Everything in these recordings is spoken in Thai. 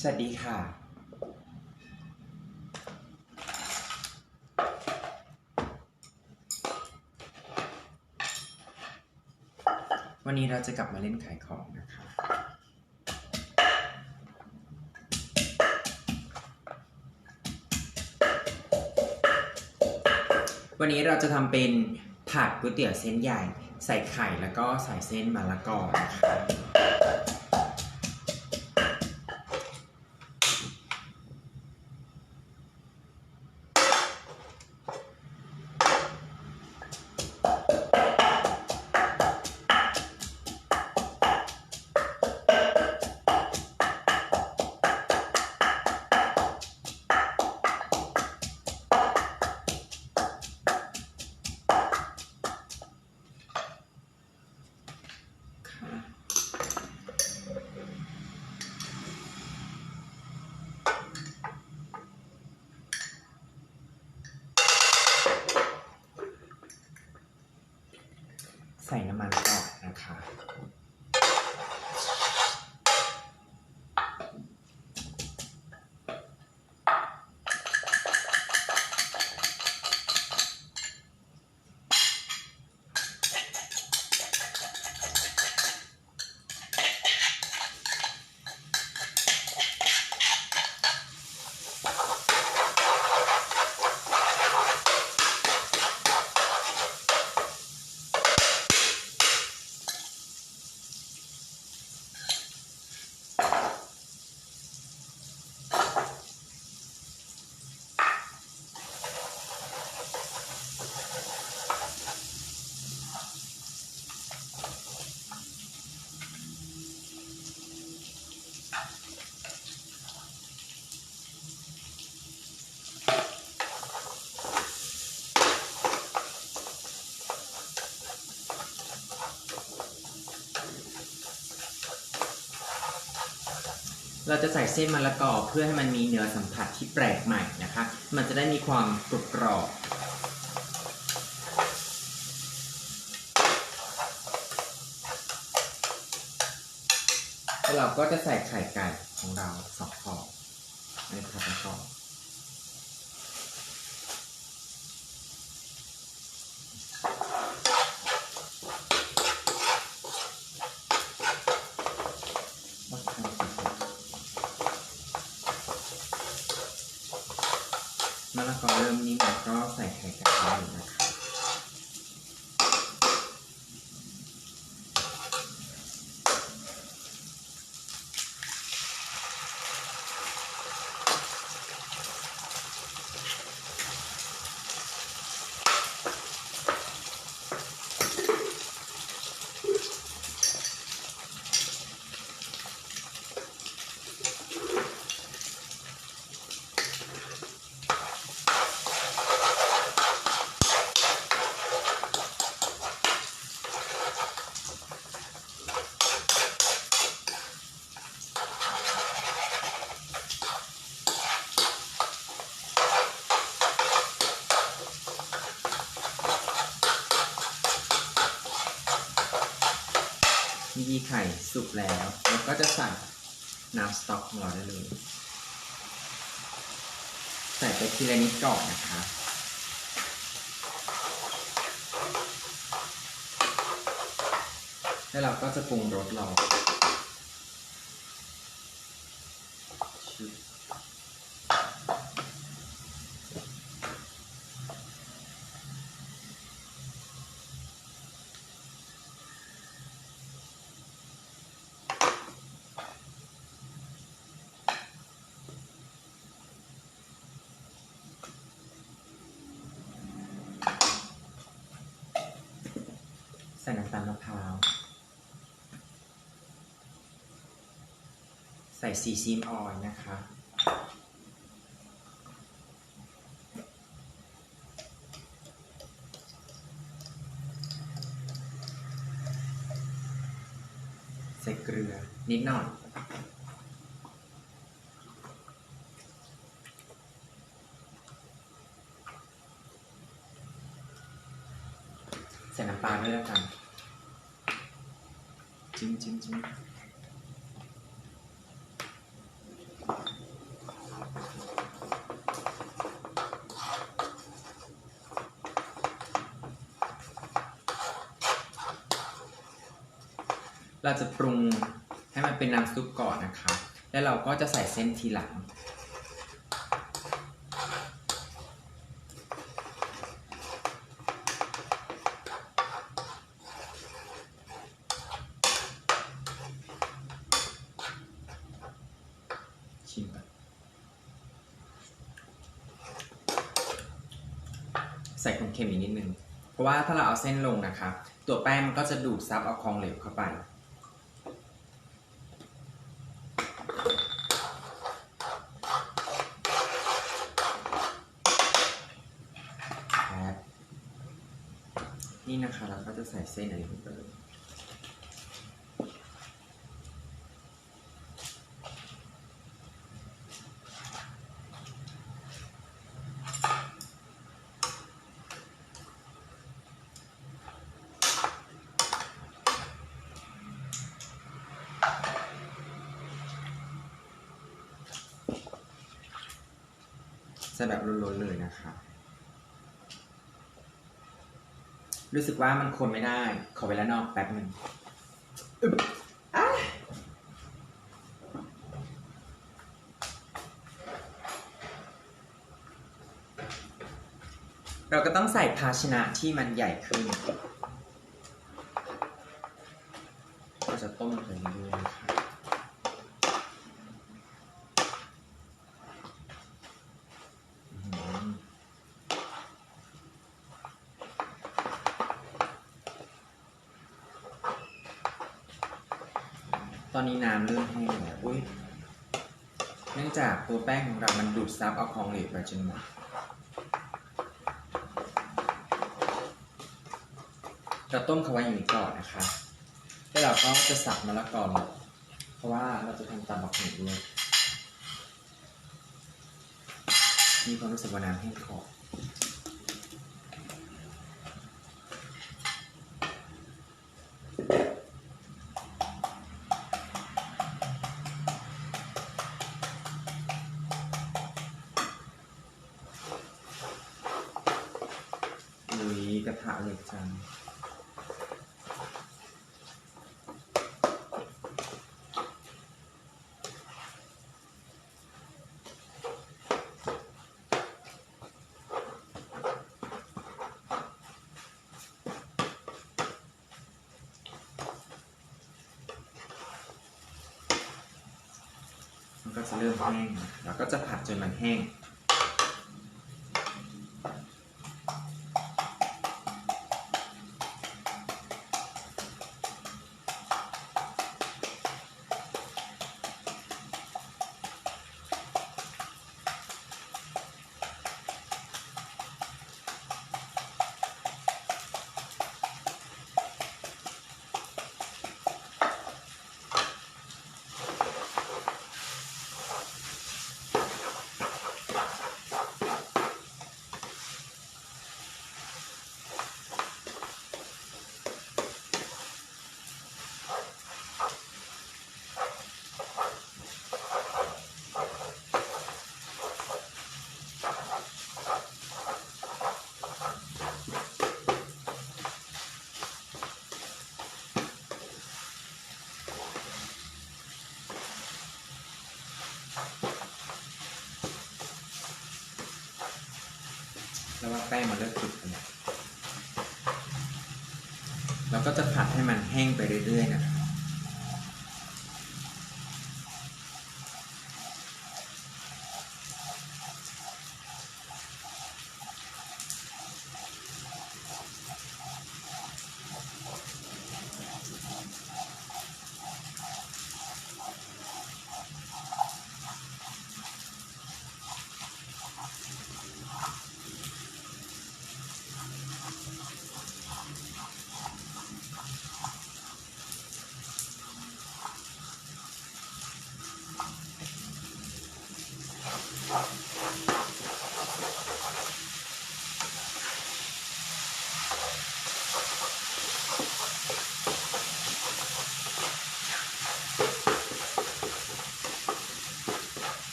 สวัสดีค่ะ วันนี้เราจะกลับมาเล่นขายของนะคะ วันนี้เราจะทำเป็นผัดก๋วยเตี๋ยวเส้นใหญ่ ใส่ไข่แล้วก็ใส่เส้นมะละกอนะคะ ใส่น้ำมันก่อนนะคะ เราจะใส่เส้นมะละกอเพื่อให้มันมีเนื้อสัมผัสที่แปลกใหม่นะคะ มันจะได้มีความกรุบกรอบแล้วเราก็จะใส่ไข่ไก่ของเราสองฟองในผัดมะกอกวัดความสุก มะละกอเริ่มนิ่มแล้วก็ใส่ไข่ไก่เลยนะคะ มีไข่สุกแล้วเราก็จะใส่น้ำสต๊อกของเราได้เลย ใส่ไปทีละนิดก่อนนะคะแล้วเราก็จะปรุงรสเรา ใส่น้ำตาลมะพร้าว ใส่ซีซีมออยนะคะ ใส่เกลือนิดหน่อย ใส่น้ำปลาด้วยแล้วกันจิ้มจิ้มจิ้มเราจะปรุงให้มันเป็นน้ำซุปก่อนนะคะ แล้วเราก็จะใส่เส้นทีหลัง มก่อนใส่ความเค็มอีกนิดนึง เพราะว่าถ้าเราเอาเส้นลงนะคะ ตัวแป้งมันก็จะดูดซับเอาของเหลวเข้าไป นี่นะคะเราก็จะใส่เส้นอันนี้ลงไปเลย ใส่แบบล้นๆเลยนะคะ รู้สึกว่ามันคนไม่ได้ ขอเวลานอกแป๊บหนึ่งเราก็ต้องใส่ภาชนะที่มันใหญ่ขึ้น เราจะต้มไปเรื่อยๆนะคะอื้อหือ ตอนนี้น้ำเริ่มแห้งแล้วอุ้ยเนื่องจากตัวแป้งของเรามันดูดซับเอาของเหลวไปจนหมดเราต้มเขาไว้อย่างนี้ก่อนนะคะแล้วเราก็จะสับมะละกอลงเพราะว่าเราจะทำตำบักหุ่นด้วยมีความรู้สึกว่าน้ำแห้งขอ ลุยกระทะเหล็กจังมันก็จะเริ่มแห้ง แล้วก็จะผัดจนมันแห้ง แล้วว่าแป้งมันเริ่มติดกันแล้วเราก็จะผัดให้มันแห้งไปเรื่อยๆนะครับ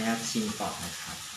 อนุญาตชิมก่อนนะครับ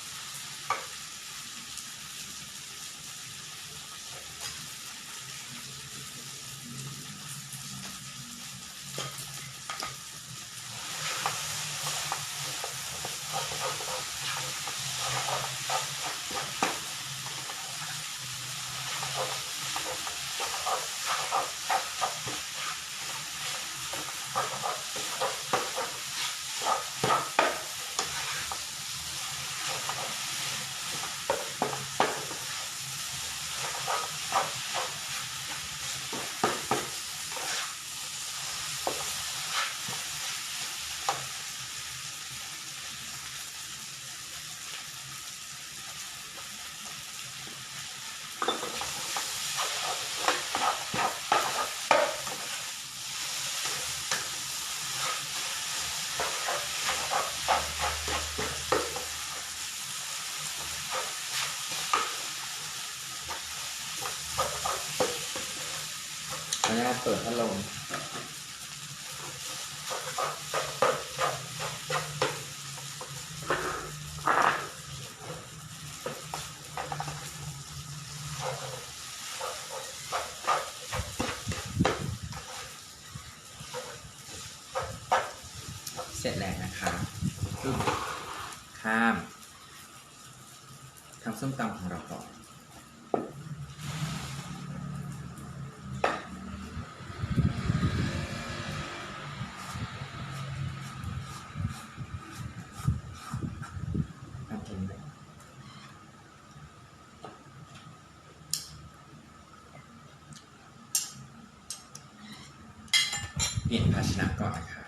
เสร็จแล้วนะคะข้ามทำส้มตำของเราก่อน ทำเองเลยเปลี่ยนภาชนะก่อนนะคะ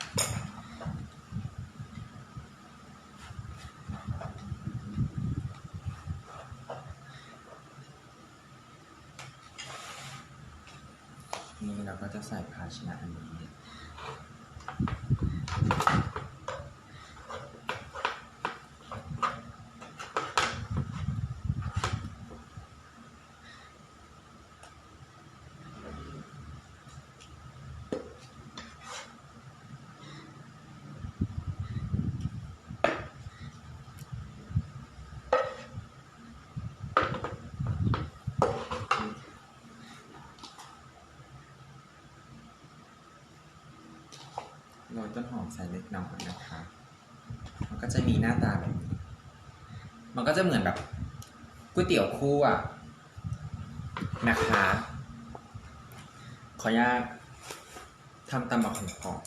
นี่ เราก็จะใส่ภาชนะอันนี้ ต้นหอมใส่เล็กน้อยนะคะ มันก็จะมีหน้าตาแบบนี้ มันก็จะเหมือนแบบก๋วยเตี๋ยวคู่อะนะคะ ขออนุญาตทำตำบักหุ่งก่อน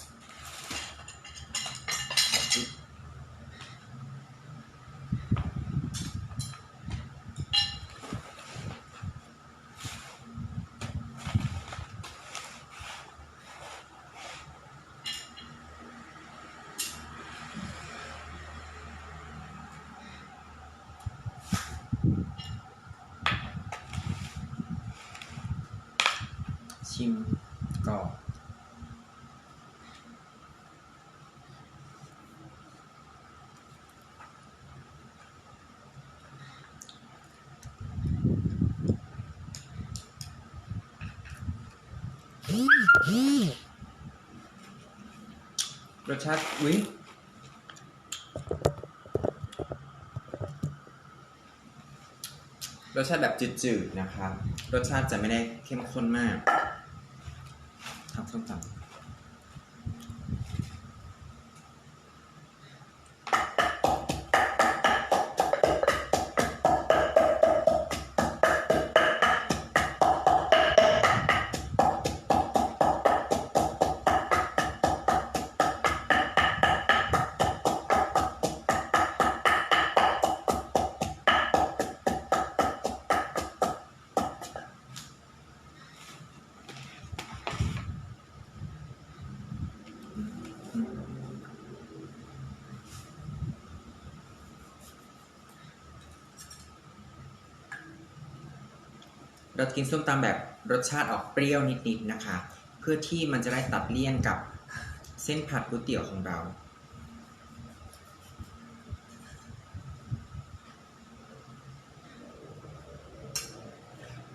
ชิมก่อน รสชาติวิรสชาติแบบจืดๆนะครับรสชาติจะไม่ได้เข้มข้นมากทำส้มตำ เรากินส้มตำแบบรสชาติออกเปรี้ยวนิดๆนะคะ เพื่อที่มันจะได้ตัดเลี่ยนกับเส้นผัดก๋วยเตี๋ยวของเรา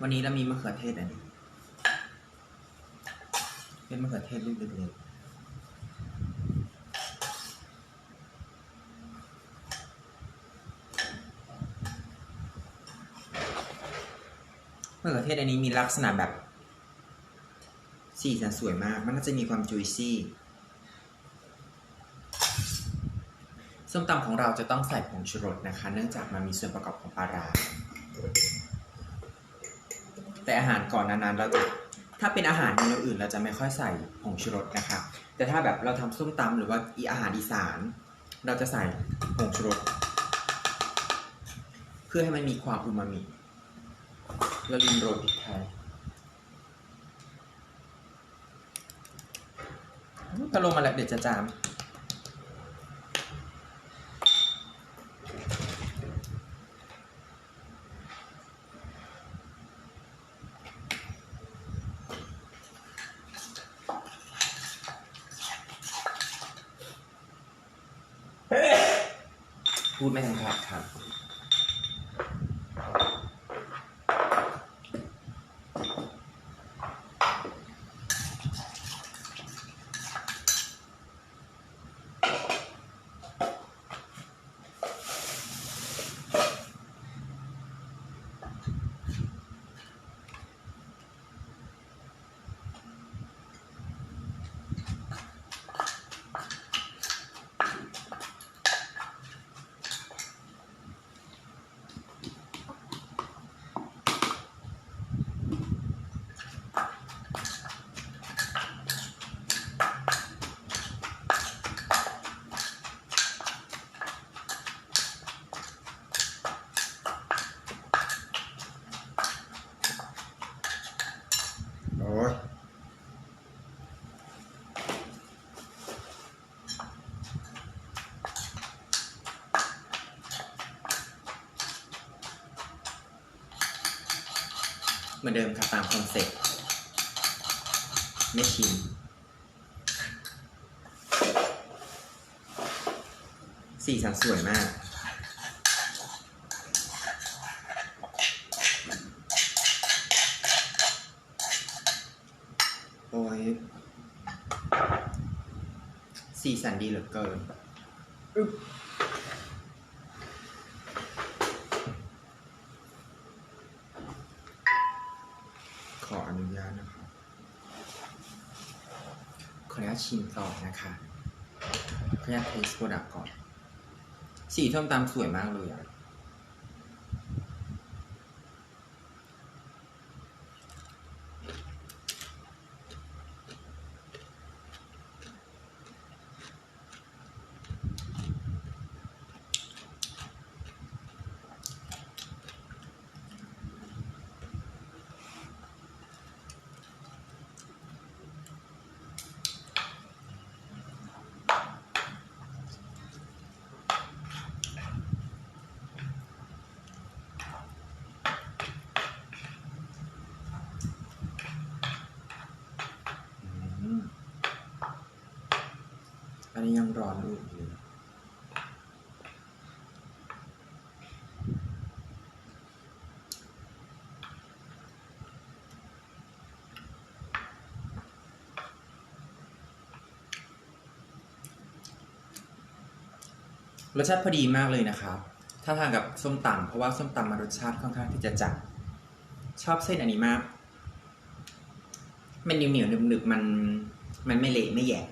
วันนี้เรามีมะเขือเทศอันนี้เป็นมะเขือเทศลูกเล็กๆ มะเขือเทศอันนี้มีลักษณะแบบ สีสันสวยมาก มันก็จะมีความจุยซี่ส้มตำของเราจะต้องใส่ผงชูรสนะคะ เนื่องจากมันมีส่วนประกอบของปลาร้าแต่อาหารก่อนนานๆเราจะถ้าเป็นอาหารเมนูอื่นเราจะไม่ค่อยใส่ผงชูรสนะคะ แต่ถ้าแบบเราทำส้มตำหรือว่าอีอาหารอีสาน เราจะใส่ผงชูรสเพื่อให้มันมีความอูมามิ ล้วลินโรดิไทยถ้าลงมาแล้วเดี๋ยวจะจาม เหมือนเดิมค่ะตามคอนเซ็ปต์ไม่ชิมสีสันสวยมาก โอ้ยสีสันดีเหลือเกิน ขออนุญาตนะครับขออนุญาตชิมต่อนะคะขออนุญาตเทสโปรดักก่อน สีส้มตามสวยมากเลยอะ นี้ยังร้อนอยู่เลยรสชาติพอดีมากเลยนะครับ ถ้าทานกับส้มตำเพราะว่าส้มตำมันรสชาติค่อนข้างที่จะจัด ชอบเส้นอันนี้มาก มันเหนียวเหนียวๆหนึบมัน มันไม่เละไม่แหยะ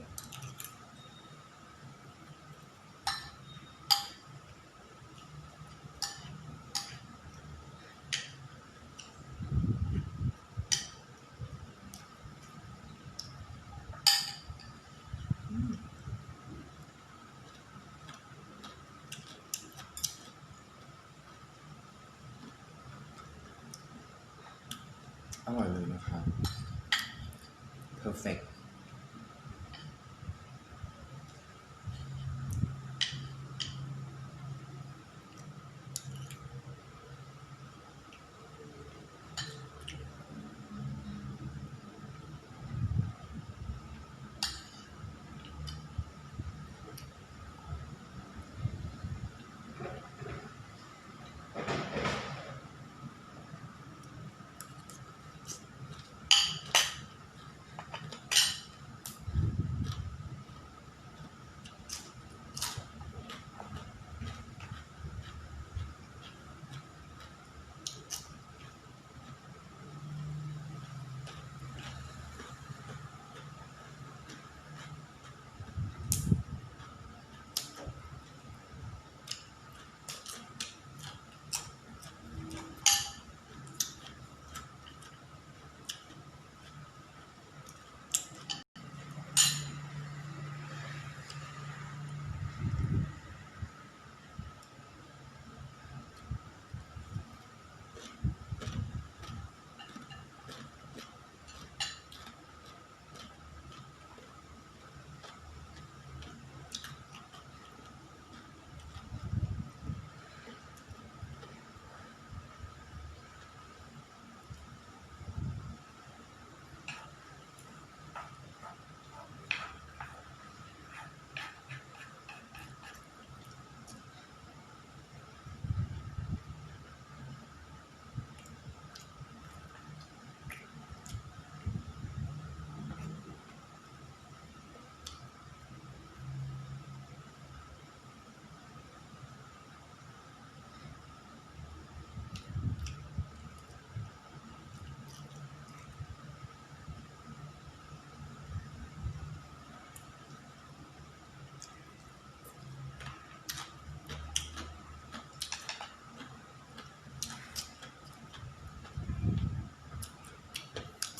อร่อยเลยนะครับ perfect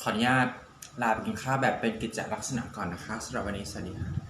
ขออนุญาตลาไปกินข้าวแบบเป็นกิจลักษณะก่อนนะคะสำหรับวันนี้สวัสดีค่ะ